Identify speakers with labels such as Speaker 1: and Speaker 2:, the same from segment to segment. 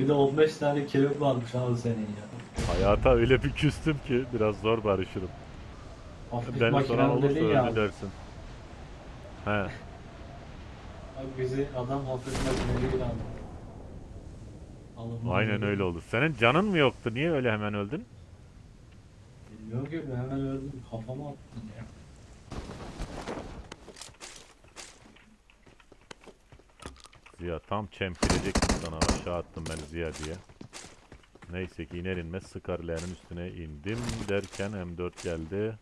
Speaker 1: Bir de 15 tane kelebek varmış abi senin ya.
Speaker 2: Hayata öyle bir küstüm ki biraz zor barışırım.
Speaker 1: Hafif
Speaker 2: Beni soran
Speaker 1: makinen
Speaker 2: olursa
Speaker 1: dedin ya.
Speaker 2: özür dersin. He.
Speaker 1: Abi bizi adam hafif makineliyle aldı.
Speaker 2: Aynen öyle olur. Senin canın mı yoktu? Niye öyle hemen öldün?
Speaker 1: Bilmiyorum ki ben hemen öldüm. Kafama attım ya.
Speaker 2: Ziya tam çemkirecektim sana aşağı attım ben Ziya diye. Neyse ki iner inmez Scarlet'in üstüne indim derken M4 geldi.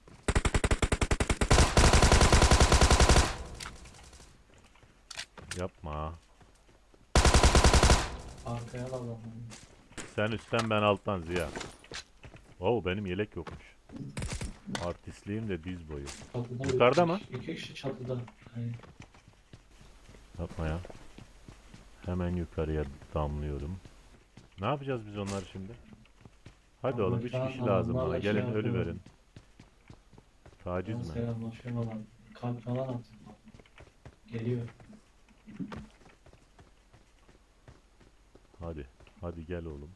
Speaker 2: Yapma.
Speaker 1: Arkaya adam.
Speaker 2: Sen üstten ben alttan Ziya. Oo benim yelek yokmuş. Artistliğim de diz boyu.
Speaker 1: Çatıda
Speaker 2: Yukarıda mı?
Speaker 1: İki kişi çatıda. Yani
Speaker 2: Yapma ya. Hemen yukarıya damlıyorum. Ne yapacağız biz onları şimdi? Hadi
Speaker 1: Abi
Speaker 2: oğlum
Speaker 1: şu
Speaker 2: 3
Speaker 1: an
Speaker 2: kişi lazım bana.
Speaker 1: şey
Speaker 2: Gelin ölü
Speaker 1: yapıyorum.
Speaker 2: verin. Taciz mi?
Speaker 1: selamlaşıyorlar. Kalp falan atıyor. Geliyor.
Speaker 2: Hadi. Hadi gel oğlum.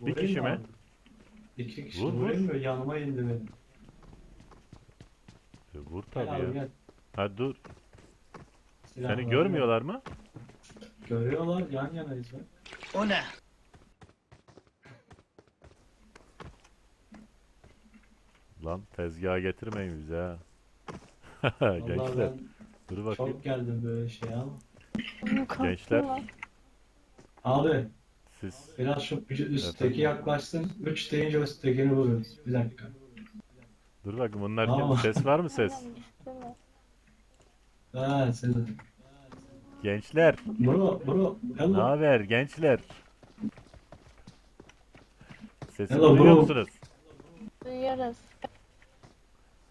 Speaker 2: Bir
Speaker 1: Vurayım
Speaker 2: kişi
Speaker 1: mı
Speaker 2: mi?
Speaker 1: abi? İki kişi
Speaker 2: Vur, vur.
Speaker 1: vurayım mı? Yanıma indi benim.
Speaker 2: E, vur tabii
Speaker 1: abi
Speaker 2: ya.
Speaker 1: gel.
Speaker 2: Ha dur.
Speaker 1: Silahlar
Speaker 2: Seni görmüyorlar mı?
Speaker 1: Görüyorlar yan yanayız be.
Speaker 3: O ne?
Speaker 2: Lan tezgaha getirmeyin bize ha.
Speaker 1: Vallahi
Speaker 2: Gençler.
Speaker 1: ben
Speaker 2: Dur bakayım.
Speaker 1: çok geldim böyle şey ama.
Speaker 2: Gençler.
Speaker 1: Abi
Speaker 2: Siz
Speaker 1: biraz şu üstteki yaklaştın. Üç deyince üsttekini vuruyoruz. Bir dakika.
Speaker 2: dur bakayım bunlar kim?
Speaker 1: Tamam.
Speaker 2: Ses var mı ses?
Speaker 1: Ha sen.
Speaker 2: Gençler.
Speaker 1: Bro bro.
Speaker 2: Ne
Speaker 1: Hello.
Speaker 2: haber gençler? Sesimi
Speaker 1: Hello,
Speaker 2: duyuyor
Speaker 1: bro.
Speaker 2: musunuz?
Speaker 4: Duyuyoruz.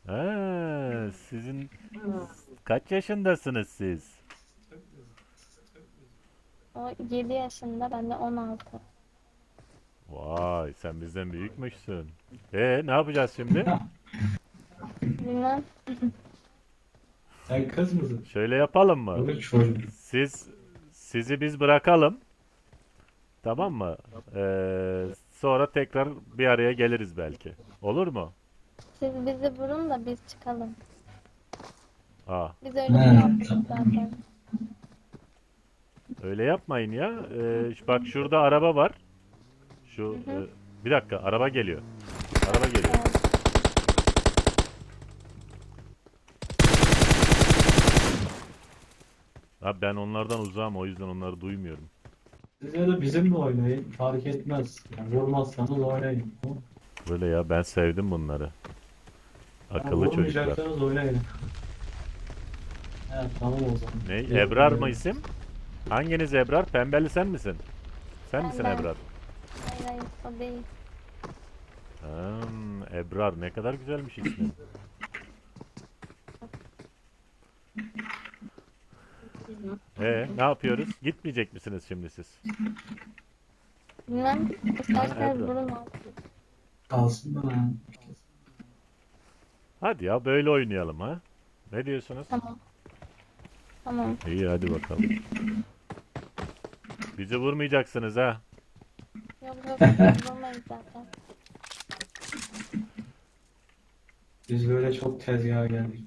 Speaker 2: Ha, sizin kaç yaşındasınız siz?
Speaker 4: O 7 yaşında, ben de 16.
Speaker 2: Vay, sen bizden büyükmüşsün. E ne yapacağız şimdi?
Speaker 4: Bilmem.
Speaker 1: Sen kız mısın?
Speaker 2: Şöyle yapalım mı?
Speaker 1: Olur çocuk.
Speaker 2: Siz sizi biz bırakalım. Tamam mı? Ee, sonra tekrar bir araya geliriz belki. Olur mu?
Speaker 4: Siz bizi vurun da biz çıkalım.
Speaker 2: Aa,
Speaker 4: Biz öyle yaptık zaten.
Speaker 2: öyle yapmayın ya. Ee, bak şurada araba var. Şu
Speaker 4: Hı hı.
Speaker 2: e, bir dakika, araba geliyor. Araba geliyor. Abi ben onlardan uzağım o yüzden onları duymuyorum.
Speaker 1: Siz ya da bizimle oynayın. Fark etmez. Yani vurmazsanız oynayın.
Speaker 2: Böyle ya ben sevdim bunları.
Speaker 1: Yani
Speaker 2: Akıllı çocuklar.
Speaker 1: vurmayacaksanız oynayın. Evet tamam o zaman.
Speaker 2: Ne?
Speaker 1: Yok,
Speaker 2: Ebrar mı isim? Hanginiz Ebrar? Pembeli sen misin? Sen
Speaker 4: Ben,
Speaker 2: misin
Speaker 4: ben.
Speaker 2: Ebrar?
Speaker 4: Hayır hayır o değil.
Speaker 2: Hmm, Ebrar ne kadar güzelmiş ismin. Ee, ne yapıyoruz? Gitmeyecek misiniz şimdi siz?
Speaker 4: Bilmem. İsterseniz
Speaker 2: Ebru.
Speaker 4: vurun abi.
Speaker 1: Kalsın da.
Speaker 2: Hadi ya böyle oynayalım ha. Ne diyorsunuz?
Speaker 4: Tamam. Tamam.
Speaker 2: İyi hadi bakalım. Bizi vurmayacaksınız ha.
Speaker 4: Yok yok biz vurmayız zaten.
Speaker 1: Biz böyle çok tezgaha geldik.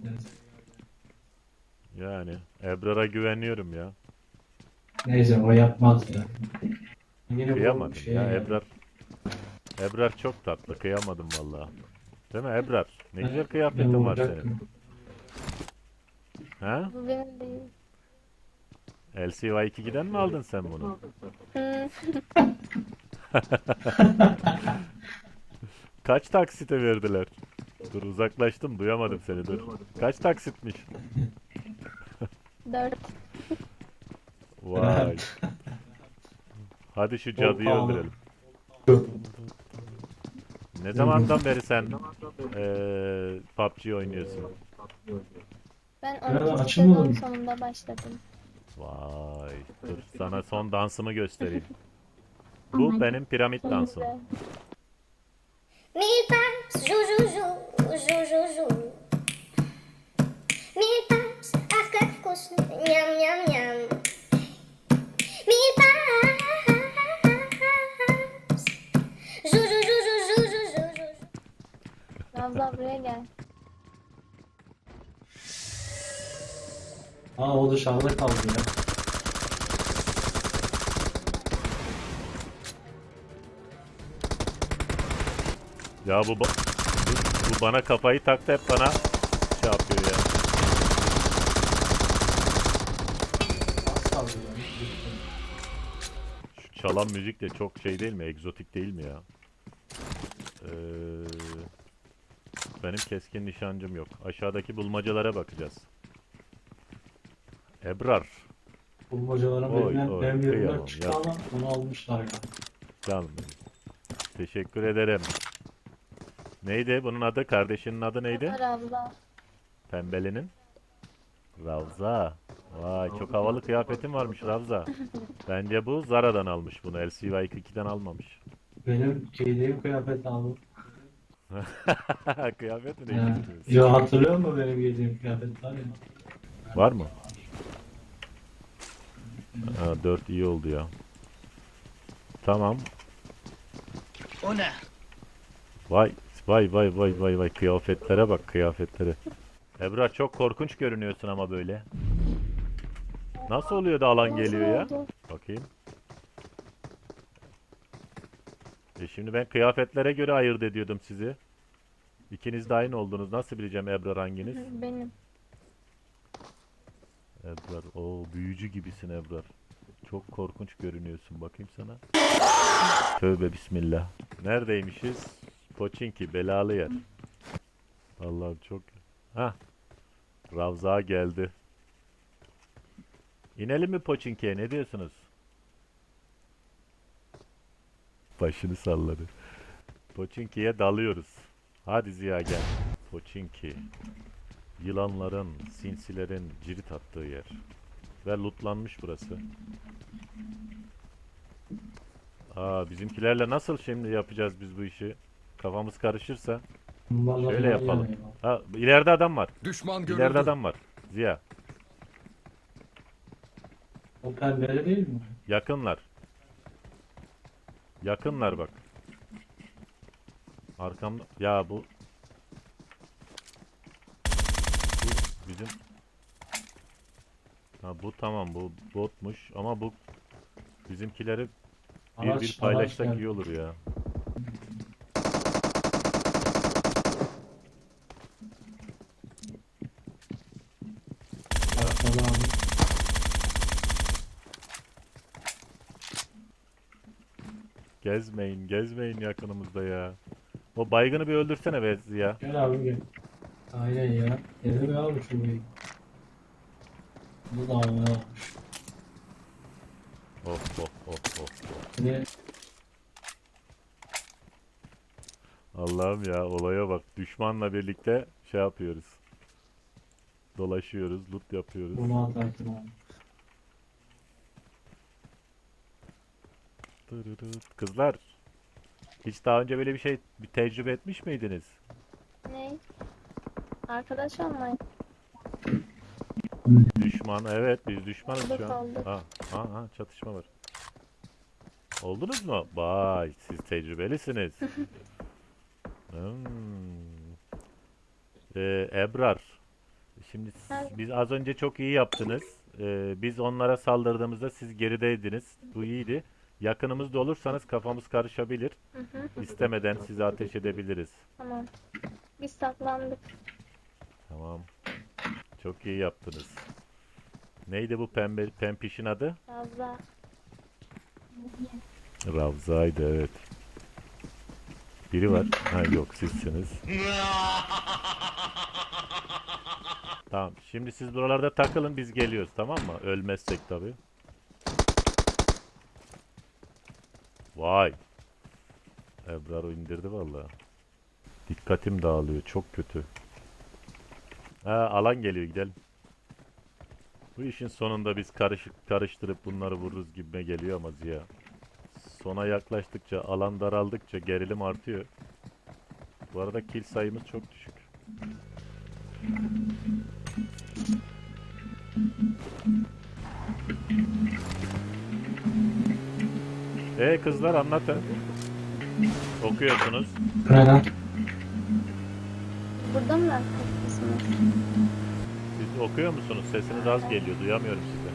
Speaker 2: Yani Ebrar'a güveniyorum ya.
Speaker 1: Neyse o yapmaz ya. Yine
Speaker 2: Kıyamadım
Speaker 1: şeye
Speaker 2: ya. Ebrar. Ebrar çok tatlı. Kıyamadım vallahi. Değil mi Ebrar? Ne güzel kıyafetin var senin. Ha?
Speaker 4: Bu benim değil.
Speaker 2: LCY2'den mi aldın sen bunu? Kaç taksite verdiler? Dur uzaklaştım duyamadım seni dur. Kaç taksitmiş?
Speaker 4: Dört.
Speaker 2: Vay. Hadi şu cadıyı
Speaker 1: pahalı.
Speaker 2: öldürelim. Ne zamandan beri sen eee PUBG oynuyorsun?
Speaker 4: Ben
Speaker 1: Nereden
Speaker 4: 12.
Speaker 1: açılmadı
Speaker 4: sezon
Speaker 1: mı?
Speaker 4: sonunda başladım.
Speaker 2: Vay. Dur sana son dansımı göstereyim. Bu benim piramit dansım.
Speaker 5: Mille pattes, jou, jou, jou, jou, jou, jou. Mille как вкусно. Ням-ням-ням. Meatballs. Жу жу жу жу
Speaker 4: жу жу жу жу. Nazlı buraya gel.
Speaker 1: Aa o dışarıda kaldı ya.
Speaker 2: Ya bu, ba- bu, bu bana kafayı taktı hep bana şey yapıyor ya. Çalan müzik de çok şey değil mi? Egzotik değil mi ya? Ee, benim keskin nişancım yok. Aşağıdaki bulmacalara bakacağız. Ebrar.
Speaker 1: Bulmacalara
Speaker 2: Oy,
Speaker 1: verilen
Speaker 2: oy,
Speaker 1: çıktı ama onu almışlar ya.
Speaker 2: Canım. Teşekkür ederim. Neydi? Bunun adı? Kardeşinin adı neydi?
Speaker 4: Ravza.
Speaker 2: Pembelinin? Ravza. Vay çok havalı kıyafetin varmış Ravza. Bence bu Zara'dan almış bunu. LCY42'den almamış.
Speaker 1: Benim giydiğim kıyafet aldım.
Speaker 2: Kıyafet mi
Speaker 1: Ya,
Speaker 2: değiştirdiniz?
Speaker 1: ya hatırlıyor musun benim giydiğim kıyafet var ya?
Speaker 2: Var mı? Ha, 4 iyi oldu ya. Tamam.
Speaker 3: O ne?
Speaker 2: Vay vay vay vay vay vay kıyafetlere bak kıyafetlere. Ebrar çok korkunç görünüyorsun ama böyle. Nasıl oluyor da alan geliyor ya? Bakayım. E şimdi ben kıyafetlere göre ayırt ediyordum sizi. İkiniz de aynı oldunuz. Nasıl bileceğim Ebrar hanginiz?
Speaker 4: Benim.
Speaker 2: Ebrar. o büyücü gibisin Ebrar. Çok korkunç görünüyorsun. Bakayım sana. Tövbe bismillah. Neredeymişiz? Poçinki belalı yer. Allah'ım çok. Ha. Ravza geldi. İnelim mi Poçinki'ye? Ne diyorsunuz? Başını salladı. Poçinki'ye dalıyoruz. Hadi Ziya gel. Poçinki. Yılanların, sinsilerin cirit attığı yer. Ve lootlanmış burası. Aa, bizimkilerle nasıl şimdi yapacağız biz bu işi? Kafamız karışırsa.
Speaker 1: Vallahi
Speaker 2: Şöyle yapalım.
Speaker 1: yana ya.
Speaker 2: Ha, ileride adam var.
Speaker 3: Düşman
Speaker 2: İleride
Speaker 3: görüldü.
Speaker 2: adam var. Ziya.
Speaker 1: O pembeli değil mi?
Speaker 2: Yakınlar. Yakınlar bak. Arkamda. Ya bu. Bu bizim. Ha bu tamam bu botmuş ama bu bizimkileri bir
Speaker 1: Araç,
Speaker 2: bir
Speaker 1: araç
Speaker 2: paylaşsak
Speaker 1: geldi.
Speaker 2: iyi olur ya.
Speaker 1: Arkada abi.
Speaker 2: Gezmeyin, gezmeyin yakınımızda ya. O baygını bir öldürsene be Ziya.
Speaker 1: Gel abi gel. Aynen ya. Gelir abi şu bir. Bu da abi almış.
Speaker 2: Of of of of.
Speaker 1: Yine
Speaker 2: Allah'ım ya olaya bak. Düşmanla birlikte şey yapıyoruz. Dolaşıyoruz, loot yapıyoruz.
Speaker 1: bunu atarsın abi.
Speaker 2: Kızlar, hiç daha önce böyle bir şey bir tecrübe etmiş miydiniz?
Speaker 4: Ne? Arkadaş olmayın.
Speaker 2: Düşman, evet biz düşmanız
Speaker 4: Olduk,
Speaker 2: şu an. Ha, ha, ha, çatışma var. Oldunuz mu? Vay, siz tecrübelisiniz. Hmm. Ee, Ebrar, şimdi s-
Speaker 4: Evet.
Speaker 2: biz az önce çok iyi yaptınız. Ee, biz onlara saldırdığımızda siz gerideydiniz. Bu iyiydi. Yakınımızda olursanız kafamız karışabilir.
Speaker 4: Hı hı.
Speaker 2: İstemeden size ateş edebiliriz.
Speaker 4: Tamam. Biz saklandık.
Speaker 2: Tamam. Çok iyi yaptınız. Neydi bu pembe pempişin adı?
Speaker 4: Ravza.
Speaker 2: Ravza'ydı evet. Biri var. Ha yok sizsiniz. Tamam. Şimdi siz buralarda takılın biz geliyoruz tamam mı? Ölmezsek tabii. Vay. Ebrar indirdi vallahi. Dikkatim dağılıyor. Çok kötü. Ha alan geliyor gidelim. Bu işin sonunda biz karışık karıştırıp bunları vururuz gibime geliyor ama Ziya. Sona yaklaştıkça, alan daraldıkça gerilim artıyor. Bu arada kill sayımız çok düşük. E kızlar anlatın. Okuyorsunuz.
Speaker 1: Neden?
Speaker 4: Burada mı arkadaşsınız?
Speaker 2: Siz okuyor musunuz? Sesiniz az geliyor. Duyamıyorum sizi.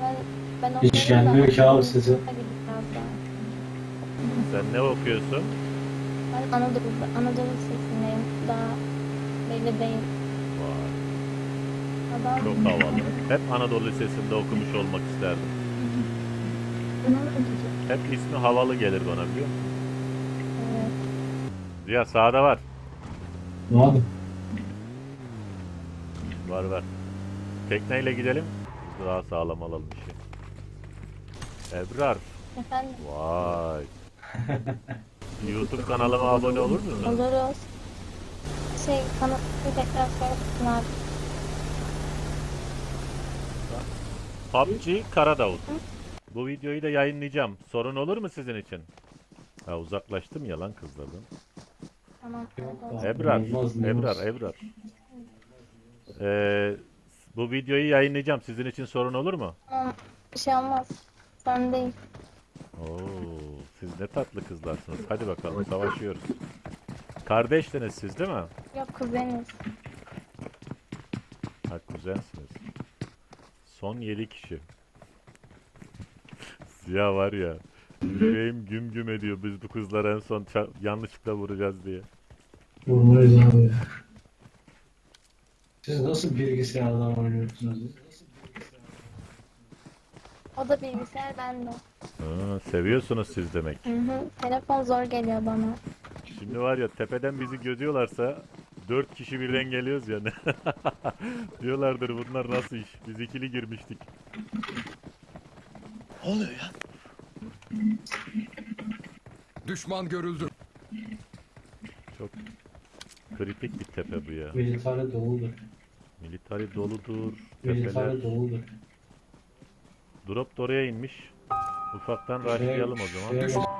Speaker 4: Ben, ben
Speaker 1: Hiç
Speaker 4: okuyorum da-
Speaker 1: gelmiyor ki abi size.
Speaker 4: Hadi biraz daha.
Speaker 2: Sen ne okuyorsun?
Speaker 4: Ben Anadolu'da, Anadolu Lisesi'ndeyim. Daha belli değil.
Speaker 2: Vay,
Speaker 4: Adam
Speaker 2: çok havalı. Hep Anadolu Lisesi'nde okumuş olmak isterdim. Hep ismi havalı gelir bana biliyor musun?
Speaker 4: Evet.
Speaker 2: Ziya sağda var.
Speaker 1: Ne oldu?
Speaker 2: Var var. Tekneyle gidelim. Daha sağlam alalım işi. Ebrar.
Speaker 4: Efendim
Speaker 2: Vay. YouTube kanalıma abone olur musun?
Speaker 4: oluruz. Şey kanıtlı tekrar söylesin abi.
Speaker 2: PUBG Karadavut. Bu videoyu da yayınlayacağım. Sorun olur mu sizin için? Ha uzaklaştım ya lan kızlardan.
Speaker 4: Tamam.
Speaker 2: Ebrar,
Speaker 1: Olmaz.
Speaker 2: Ebrar, Ebrar. Ee, bu videoyu yayınlayacağım. Sizin için sorun olur mu?
Speaker 4: Tamam. Bir şey olmaz. Sen değil.
Speaker 2: Oo, siz ne tatlı kızlarsınız. Hadi bakalım savaşıyoruz. Kardeştiniz siz değil mi?
Speaker 4: Yok kuzeniz.
Speaker 2: Ha kuzensiniz. Son 7 kişi. Ziya var ya. Yüreğim güm güm ediyor biz bu kızlara en son ça- yanlışlıkla vuracağız diye.
Speaker 1: Vurmayız abi. Siz nasıl bilgisayardan oynuyorsunuz?
Speaker 4: O da bilgisayar ben de.
Speaker 2: Ha, seviyorsunuz siz demek.
Speaker 4: Hı hı. Telefon zor geliyor bana.
Speaker 2: Şimdi var ya tepeden bizi gözüyorlarsa dört kişi birden geliyoruz yani. Diyorlardır bunlar nasıl iş? Biz ikili girmiştik.
Speaker 3: Ne oluyor ya?
Speaker 6: Düşman görüldü.
Speaker 2: Çok kritik bir tepe bu ya.
Speaker 1: Militare doludur.
Speaker 2: Militari doludur. Tepeler.
Speaker 1: Militare doludur.
Speaker 2: Drop da oraya inmiş. Ufaktan rushlayalım o zaman.
Speaker 1: Şuraya-
Speaker 2: Tüh.